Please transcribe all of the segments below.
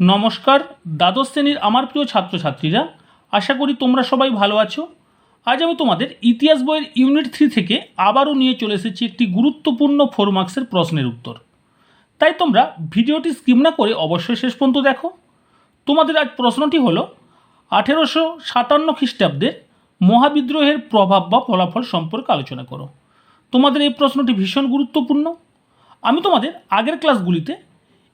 নমস্কার, দ্বাদশ শ্রেণির আমার প্রিয় ছাত্রছাত্রীরা, আশা করি তোমরা সবাই ভালো আছো। আজ আমি তোমাদের ইতিহাস বইয়ের ইউনিট থ্রি থেকে আবারও নিয়ে চলে এসেছি একটি গুরুত্বপূর্ণ ফোর মার্কসের প্রশ্নের উত্তর। তাই তোমরা ভিডিওটি স্কিম না করে অবশ্যই শেষ পর্যন্ত দেখো। তোমাদের আজ প্রশ্নটি হলো, আঠেরোশো সাতান্ন খ্রিস্টাব্দের মহাবিদ্রোহের প্রভাব বা ফলাফল সম্পর্কে আলোচনা করো। তোমাদের এই প্রশ্নটি ভীষণ গুরুত্বপূর্ণ। আমি তোমাদের আগের ক্লাসগুলিতে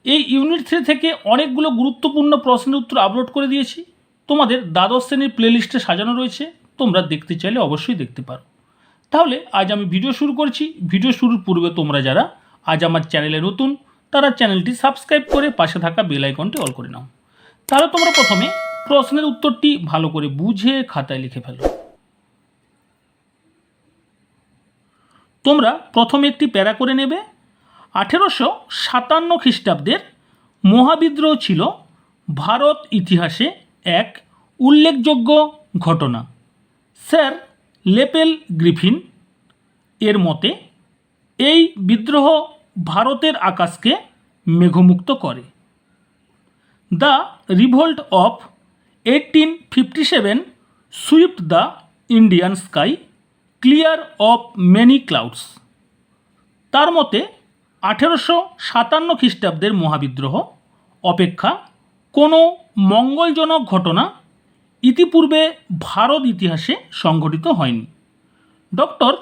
এই ইউনিট থ্রি থেকে অনেকগুলো গুরুত্বপূর্ণ প্রশ্নের উত্তর আপলোড করে দিয়েছি। তোমাদের দ্বাদশ শ্রেণির প্লেলিস্টে সাজানো রয়েছে। তোমরা দেখতে চাইলে অবশ্যই দেখতে পারো। তাহলে আজ আমি ভিডিও শুরু করছি। ভিডিও শুরুর পূর্বে তোমরা যারা আজ আমার চ্যানেলে নতুন, তারা চ্যানেলটি সাবস্ক্রাইব করে পাশে থাকা বেল আইকনটি অল করে নাও। তাহলে তোমরা প্রথমে প্রশ্নের উত্তরটি ভালো করে বুঝে খাতায় লিখে ফেলো। তোমরা প্রথমে একটি প্যারা করে নেবে। আঠেরোশো সাতান্ন খ্রিস্টাব্দের মহাবিদ্রোহ ছিল ভারত ইতিহাসে এক উল্লেখযোগ্য ঘটনা। স্যার লেপেল গ্রিফিন এর মতে, এই বিদ্রোহ ভারতের আকাশকে মেঘমুক্ত করে। The revolt of eighteen fifty seven swift the Indian sky clear of many clouds. তার মতে আঠেরোশো সাতান্ন খ্রিস্টাব্দের মহাবিদ্রোহ, অপেক্ষা কোনো মঙ্গলজনক ঘটনা ইতিপূর্বে ভারত ইতিহাসে সংঘটিত হয়নি। ডক্টর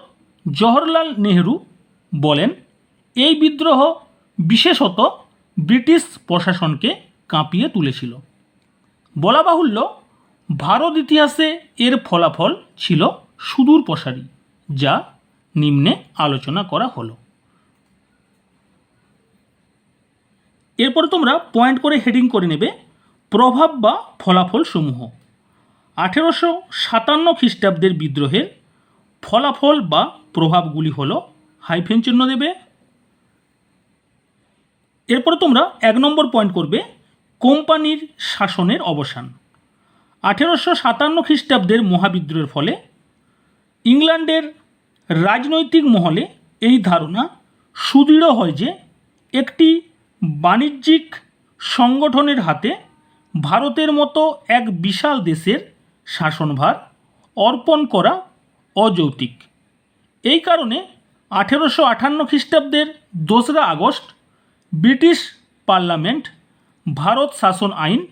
জওহরলাল নেহরু বলেন, এই বিদ্রোহ বিশেষত ব্রিটিশ প্রশাসনকে কাঁপিয়ে তুলেছিল। বলা বাহুল্য, ভারত ইতিহাসে এর ফলাফল ছিল সুদূর প্রসারী যা নিম্নে আলোচনা করা হলো। এরপরে তোমরা পয়েন্ট করে হেডিং করে নেবে প্রভাব বা ফলাফল সমূহ। আঠেরোশো সাতান্ন খ্রিস্টাব্দের বিদ্রোহের ফলাফল বা প্রভাবগুলি হলো হাইফেন চিহ্ন দেবে। এরপরে তোমরা এক নম্বর পয়েন্ট করবে কোম্পানির শাসনের অবসান। আঠেরোশো সাতান্ন খ্রিস্টাব্দের মহাবিদ্রোহের ফলে ইংল্যান্ডের রাজনৈতিক মহলে এই ধারণা সুদৃঢ় হয় যে একটি বাণিজ্যিক সংগঠনের হাতে ভারতের মতো এক বিশাল দেশের শাসনভার অর্পণ করা অযৌক্তিক। এই কারণে আঠেরোশো আটান্ন খ্রিস্টাব্দের দোসরা আগস্ট ব্রিটিশ পার্লামেন্ট ভারত শাসন আইন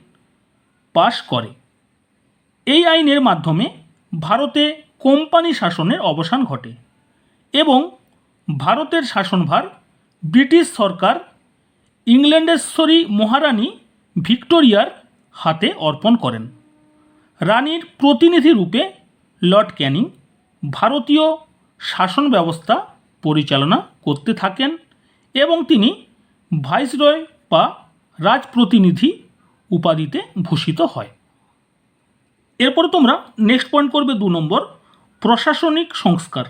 পাশ করে। এই আইনের মাধ্যমে ভারতে কোম্পানি শাসনের অবসান ঘটে এবং ভারতের শাসনভার ব্রিটিশ সরকার ইংল্যান্ডেশ্বরী মহারানী ভিক্টোরিয়ার হাতে অর্পণ করেন। রানীর প্রতিনিধি রূপে লর্ড ক্যানিং ভারতীয় শাসন ব্যবস্থা পরিচালনা করতে থাকেন এবং তিনি ভাইসরয় বা রাজপ্রতিনিধি উপাধিতে ভূষিত হয়। এরপরে তোমরা নেক্সট পয়েন্ট করবে দু নম্বর, প্রশাসনিক সংস্কার।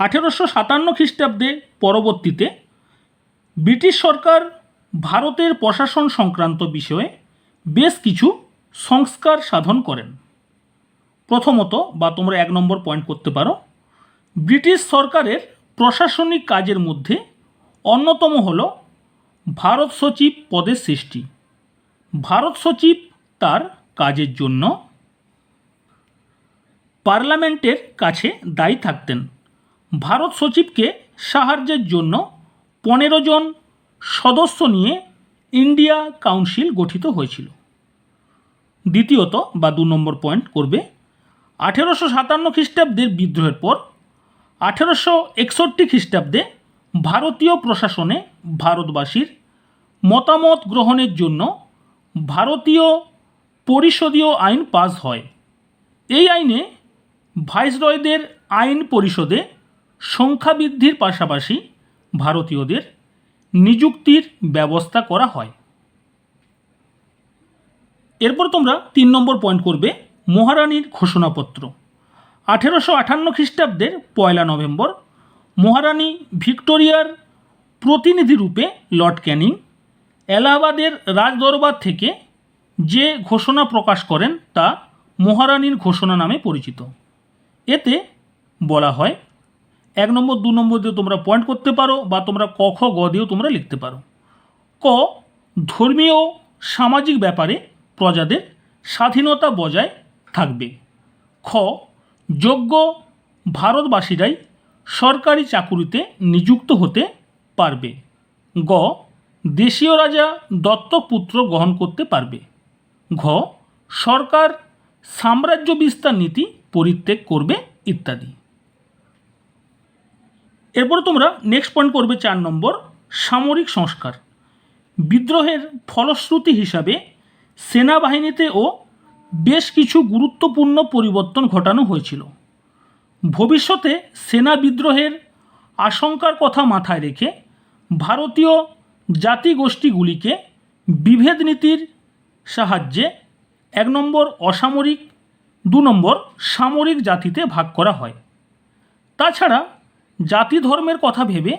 আঠেরোশো সাতান্ন খ্রিস্টাব্দে পরবর্তীতে ব্রিটিশ সরকার ভারতের প্রশাসন সংক্রান্ত বিষয়ে বেশ কিছু সংস্কার সাধন করেন। প্রথমত, বা তোমরা এক নম্বর পয়েন্ট করতে পারো, ব্রিটিশ সরকারের প্রশাসনিক কাজের মধ্যে অন্যতম হল ভারত সচিব পদের সৃষ্টি। ভারত সচিব তার কাজের জন্য পার্লামেন্টের কাছে দায়ী থাকতেন। ভারত সচিবকে সাহায্যের জন্য পনেরো জন সদস্য নিয়ে ইন্ডিয়া কাউন্সিল গঠিত হয়েছিল। দ্বিতীয়ত বা দু নম্বর পয়েন্ট করবে, আঠেরোশো সাতান্ন খ্রিস্টাব্দের বিদ্রোহের পর আঠেরোশো একষট্টি খ্রিস্টাব্দে ভারতীয় প্রশাসনে ভারতবাসীর মতামত গ্রহণের জন্য ভারতীয় পরিষদীয় আইন পাস হয়। এই আইনে ভাইসরয়দের আইন পরিষদে সংখ্যা বৃদ্ধির পাশাপাশি ভারতীয়দের নিযুক্তির ব্যবস্থা করা হয়। এরপর তোমরা তিন নম্বর পয়েন্ট করবে, মহারানীর ঘোষণাপত্র। আঠেরোশো আটান্ন খ্রিস্টাব্দের পয়লা নভেম্বর, মহারানী ভিক্টোরিয়ার প্রতিনিধি রূপে লর্ড ক্যানিং এলাহাবাদের রাজদরবার থেকে যে ঘোষণা প্রকাশ করেন তা মহারানীর ঘোষণা নামে পরিচিত। এতে বলা হয় এক নম্বর, দু নম্বর দিয়ে তোমরা পয়েন্ট করতে পারো বা তোমরা ক, খ, গ দিয়েও তোমরা লিখতে পারো। ক, ধর্মীয় সামাজিক ব্যাপারে প্রজাদের স্বাধীনতা বজায় থাকবে। খ, যোগ্য ভারতবাসীরাই সরকারি চাকুরিতে নিযুক্ত হতে পারবে। গ, দেশীয় রাজা দত্তপুত্র গ্রহণ করতে পারবে। ঘ, সরকার সাম্রাজ্য বিস্তার নীতি পরিত্যাগ করবে ইত্যাদি। এরপরে তোমরা নেক্সট পয়েন্ট করবে চার নম্বর, সামরিক সংস্কার। বিদ্রোহের ফলশ্রুতি হিসাবে সেনাবাহিনীতে ও বেশ কিছু গুরুত্বপূর্ণ পরিবর্তন ঘটানো হয়েছিল। ভবিষ্যতে সেনা বিদ্রোহের আশঙ্কার কথা মাথায় রেখে ভারতীয় জাতিগোষ্ঠীগুলিকে বিভেদ নীতির সাহায্যে এক নম্বর অসামরিক, দু নম্বর সামরিক জাতিতে ভাগ করা হয়। তাছাড়া জাতি ধর্মের কথা ভেবে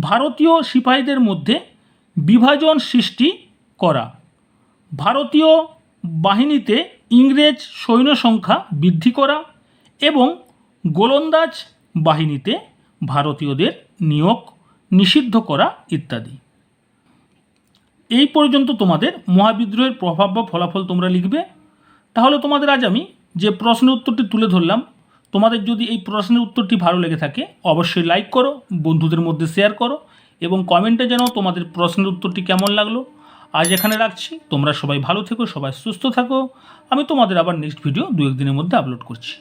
ভারতীয় সিপাহীদের মধ্যে বিভাজন সৃষ্টি করা। ভারতীয় বাহিনীতে ইংরেজ সৈন্য সংখ্যা বৃদ্ধি করা এবং গোলন্দাজ বাহিনীতে ভারতীয়দের নিয়োগ নিষিদ্ধ করা ইত্যাদি। এই পর্যন্ত তোমাদের মহাবিদ্রোহের প্রভাব বা ফলাফল তোমরা লিখবে। তাহলে তোমাদের আজ আমি যে প্রশ্ন উত্তরটি তুলে ধরলাম তোমাদের যদি এই প্রশ্নের উত্তরটি ভালো লেগে থাকে, অবশ্যই লাইক করো, বন্ধুদের মধ্যে শেয়ার করো এবং কমেন্টে জানাও তোমাদের প্রশ্নের উত্তরটি কেমন লাগল। আজ এখানে রাখছি। তোমরা সবাই ভালো থেকো, সবাই সুস্থ থাকো। আমি তোমাদের আবার নেক্সট ভিডিও দু একদিনের মধ্যে আপলোড করছি।